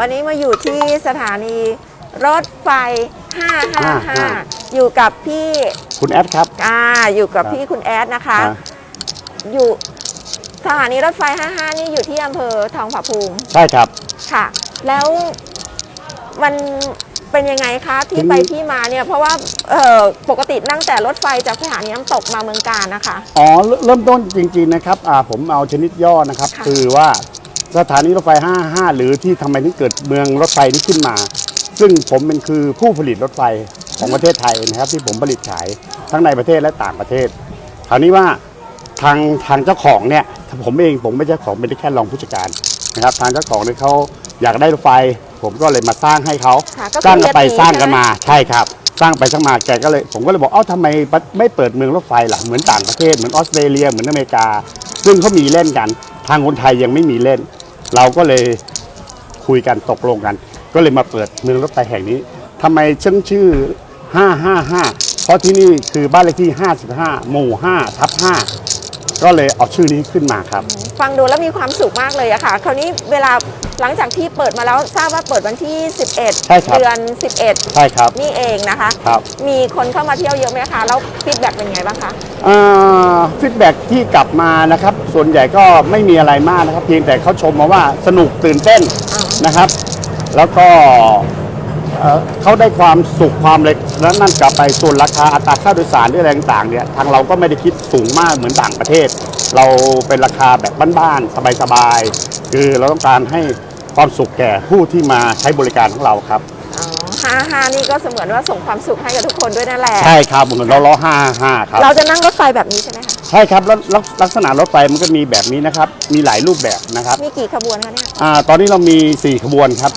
วันนี้มาอยู่ที่สถานีรถไฟ 555 อยู่กับพี่คุณแอดครับ อ่าอยู่กับครับพี่คุณแอดนะคะอ่าอยู่สถานีรถไฟ 55 นี่อยู่ที่อำเภอทองผาภูมิ ใช่ครับ ค่ะ แล้วมันเป็นยังไงคะที่ถึงไปที่มาเนี่ยเพราะว่าเอ่อปกตินั่งแต่รถไฟจากสถานีน้ำตกมาเมืองการนะคะ อ๋อเริ่มเริ่มต้นจริงๆนะครับอ่าผมเอาชนิดย่อนะครับค่ะคือว่า สถานีรถไฟ 55 หรือที่ทำไมถึงเกิดเมืองรถไฟนี้ขึ้นมา ซึ่งผมเป็นคือผู้ผลิตรถไฟของประเทศไทยนะครับ ที่ผมผลิตขายทั้งในประเทศและต่างประเทศคราวนี้ว่าทางทางเจ้าของเนี่ยผมเองผมไม่ใช่เจ้าของเป็นได้แค่รองผู้จัดการนะครับ ทางเจ้าของเนี่ยเขาอยากได้รถไฟ ผมก็เลยมาสร้างให้เขาค่ะก็สร้างกันไปคือสร้างกันใช่ไหมมาใช่ครับ สร้างไปสร้างมาแกก็เลย ผมก็เลยบอกเอ้าทำไมไม่เปิดเมืองรถไฟล่ะเหมือนต่างประเทศเหมือนออสเตรเลียเหมือนอเมริกา ซึ่งเขามีเล่นกัน ทางคนไทยยังไม่มีเล่น เราก็เลยคุยกันตกลงกัน ก็เลยมาเปิดเมืองรถไฟแห่งนี้ทำไมชื่อชื่อ 555 เพราะที่นี่คือบ้านเลขที่ 55 หมู่ 5 ทับ 5 ก็เลยเอาชื่อนี้ขึ้นมาครับ ฟังดูแล้วมีความสุขมากเลยอะค่ะ คราวนี้เวลา หลังจากที่เปิดมาแล้วทราบว่าเปิดวันที่ 11 ใช่ครับ เดือนใช่ครับ11นี่เองนะคะ ครับ มีคนเข้ามาเที่ยวเยอะไหมคะแล้วฟีดแบ็กเป็นไงบ้างคะ ฟีดแบ็ที่กลับมานะครับ ส่วนใหญ่ก็ไม่มีอะไรมากนะครับ เพียงแต่เขาชมมาว่าสนุกตื่นเต้นอ่าน นะครับ แล้วก็เอ่อเขาได้ความสุขความเล็กแล้วนั่นกลับไปส่วนราคาอัตราค่าโดยสารด้วยอะไรต่างๆเนี่ยทางเราก็ไม่ได้คิดสูงมากเหมือนต่างประเทศ เราเป็นราคาแบบบ้านๆสบายๆคือเราต้องการให้ ความสุขแก่ผู้ที่มาใช้บริการของเราครับอ๋อ55นี่ก็เสมือนว่าส่งความสุขให้กับทุกคนด้วยนั่นแหละ ใช่ครับเหมือนเราล้อห้าห้าครับ เราจะนั่งรถไฟแบบนี้ใช่ไหมคะ ใช่ครับแล้วแล้วลักษณะรถไฟมันก็มีแบบนี้นะครับ มีหลายรูปแบบนะครับ มีกี่ขบวนคะเนี่ยอาตอนนี้เรามี 4 ขบวนครับ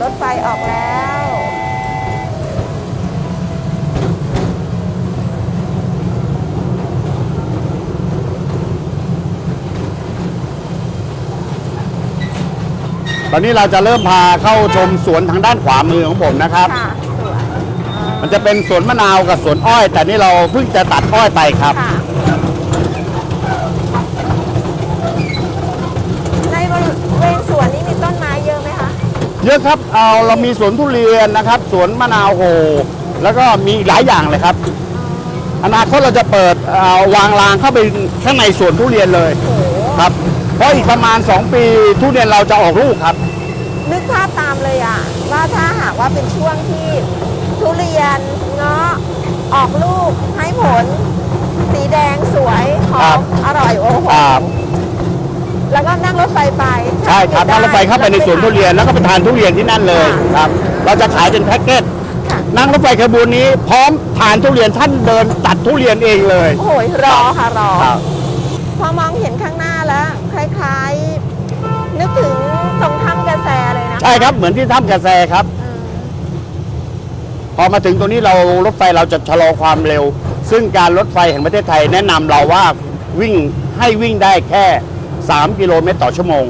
รถไฟออกแล้วตอนนี้เราจะเริ่มพาเข้าชมสวนทางด้านขวามือของผมนะครับ ค่ะสวยมันจะเป็นสวนมะนาวกับสวนอ้อย แต่นี่เราเพิ่งจะตัดอ้อยไปครับ ค่ะ ในบริเวณสวนนี้มีต้นไม้เยอะไหมคะ เยอะครับเอาเรามีสวนทุเรียนนะครับ สวนมะนาวโหแล้วก็มีอีกหลายอย่างเลยครับ อนาคตเราจะเปิดเอ่อวางรางเข้าไปข้างในสวนทุเรียนเลยโอ้โหครับ เพราะอีกประมาณ 2 ปีทุเรียนเราจะออกลูกครับ นึกภาพตามเลยอะว่าถ้าหากว่าเป็นช่วงที่ทุเรียนเงาะออกลูกให้ผล สีแดงสวยหอครัมบอร่อยโอ้โหอ่า แล้วก็นั่งรถไฟไปใช่ครับนั่งรถไฟเข้าไปในสวนทุเรียนแล้วก็ไปทานทุเรียนที่นั่นเลยครับ เราจะขายเป็นแพ็กเกจค่ะนั่งรถไฟขบวนนี้ พร้อมทานทุเรียนท่านเดินตัดทุเรียนเองเลยโอ้โหรอค่ะรอครับพอมองเห็นข้างหน้าแล้ว คล้ายๆ นึกถึงตรงถ้ำกระแสเลยนะใช่ครับเหมือนที่ถ้ำกระแสครับอืมพอมาถึงตรงนี้เรารถไฟเราจะชะลอความเร็ว ซึ่งการรถไฟแห่งประเทศไทยแนะนำเราว่าวิ่งให้วิ่งได้แค่ 3 กิโลเมตรต่อชั่วโมง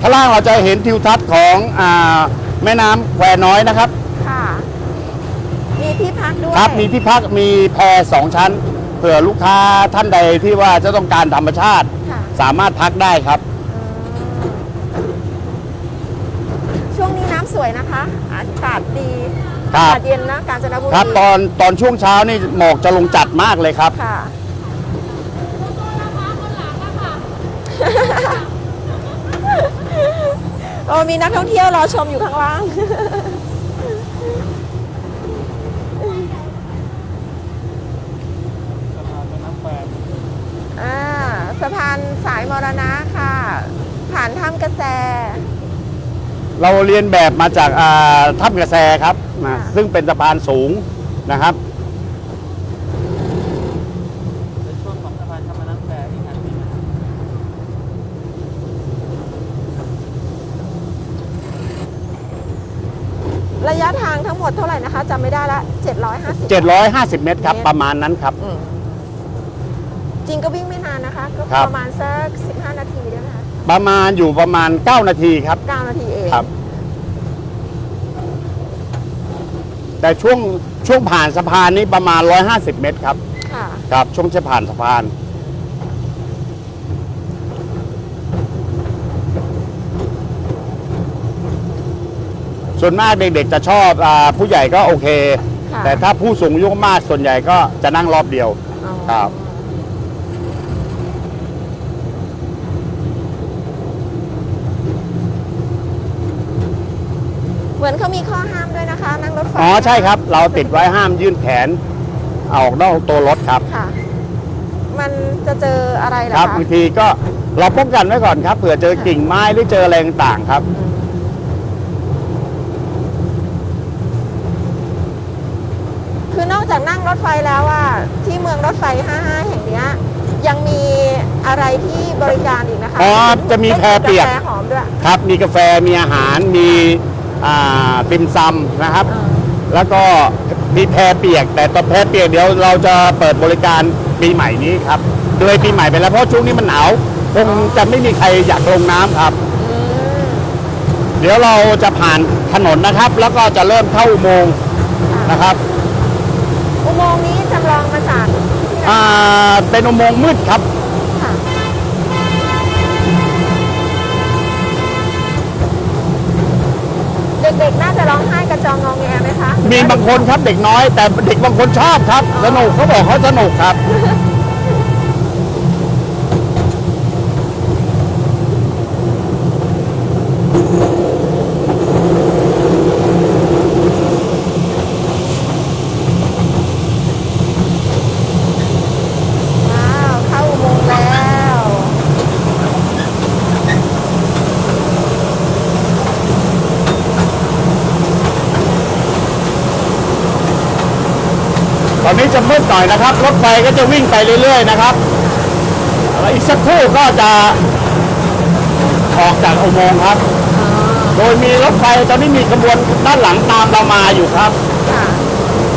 ข้างล่างเราจะเห็นทิวทัศน์ของอาแม่น้ำแควน้อยนะครับ ค่ะ มีที่พักด้วยครับมีที่พักมีแพสองชั้น เผื่อลูกค้าท่านใดที่ว่าจะต้องการธรรมชาติ ค่ะสามารถพักได้ครับช่วงนี้น้ำสวยนะคะ อากาศดี ครัอาบกาศเย็นนะกาญจนบุรีครับตอนตอนช่วงเช้านี่หมอกจะลงจัดมากเลยครับ ค่ะโอ้มีนักท่องเที่ยวรอชมอยู่ข้างล่าง อ่าสะพานสายมรณะค่ะ ผ่านถ้ำกระแส เราเรียนแบบมาจากอ่าถ้ำกระแสครับนะค่ะซึ่งเป็นสะพานสูงนะครับ ในช่วงของสะพานข้ามแม่น้ำแควอีกอันหนึ่งนะครับระยะทางทั้งหมดเท่าไหร่นะคะจำไม่ได้ละ 750 750 เมตรครับ ประมาณนั้นครับ อืมจริงก็วิ่งไม่นานนะคะ ก็ครับ ประมาณสัก 15 นาทีได้ไหมคะประมาณอยู่ประมาณ 9 นาทีครับ 9นาทีเอง ครับ แต่ช่วงช่วงผ่านสะพานนี้ประมาณ 150 เมตรครับ ค่ะ ครับ ช่วงจะผ่านสะพาน ส่วนมากเด็กๆจะชอบอาผู้ใหญ่ก็โอเค ค่ะแต่ถ้าผู้สูงอายุมากส่วนใหญ่ก็จะนั่งรอบเดียว อ๋อ ครับ เหมือนเขามีข้อห้ามด้วยนะคะ นั่งรถไฟอ๋อใช่ครับ เราติดไว้ห้ามยื่นแขนออกนอกตัวรถครับค่ะ มันจะเจออะไรเหรอครับคะบางทีก็เราป้องกันไว้ก่อนครับเผื่อเจอกิ่งไม้หรือเจออะไรต่างๆครับอืมคือนอกจากนั่งรถไฟแล้วอะที่เมืองรถไฟ 55 แห่งเนี้ยยังมีอะไรที่บริการอีกนะคะอ๋อจะมีแพเปียกกาแฟหอมด้วย ครับมีกาแฟมีอาหารมีอ่า ติมซำนะครับอ่าแล้วก็มีแพเปียก แต่ตอนแพเปียกเดี๋ยวเราจะเปิดบริการปีใหม่นี้ครับเลยปีใหม่ไปแล้วเพราะช่วงนี้มันหนาวคงจะไม่มีใครอยากลงน้ำครับอืมเดี๋ยวเราจะผ่านถนนนะครับ แล้วก็จะเริ่มเข้าอุโมงค์ค่ะนะครับ อุโมงค์นี้จำลองมาจากที่ไหนอ่าเป็นอุโมงค์มืดครับ เด็กๆ น่าจะร้องไห้กระจองงองแงไหมคะมีบางคนครับเด็กน้อย แต่เด็กบางคนชอบครับ สนุกเขาบอกเขาสนุกครับว้าว เข้าอุโมงค์แล้ว ตอนนี้จะมืดหน่ อยนะครับ รถไฟก็จะวิ่งไปเรื่อยๆนะครับแล้วอีกสักครู่ก็จะออกจากอุโมงค์ครับ โดยมีรถไฟตอนนี้มีขบวนด้านหลังตามเรามาอยู่ครับค่ะ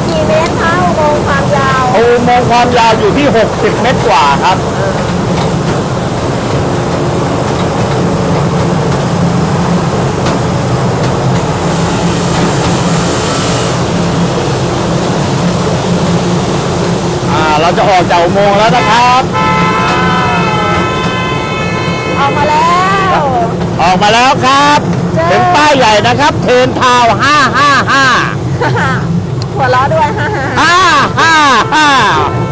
กี่เมตรคะอุโมงค์ความยาวอุโมงค์ความยาวอยู่ที่ 60 เมตรกว่าครับ อ่า เรา จะออกจากอุโมงค์แล้วนะครับออกมาแล้วออกมาแล้วครับเจ้าถึงป้ายใหญ่นะครับเทนทาว555หัวเราะด้วยฮ่าฮ่า555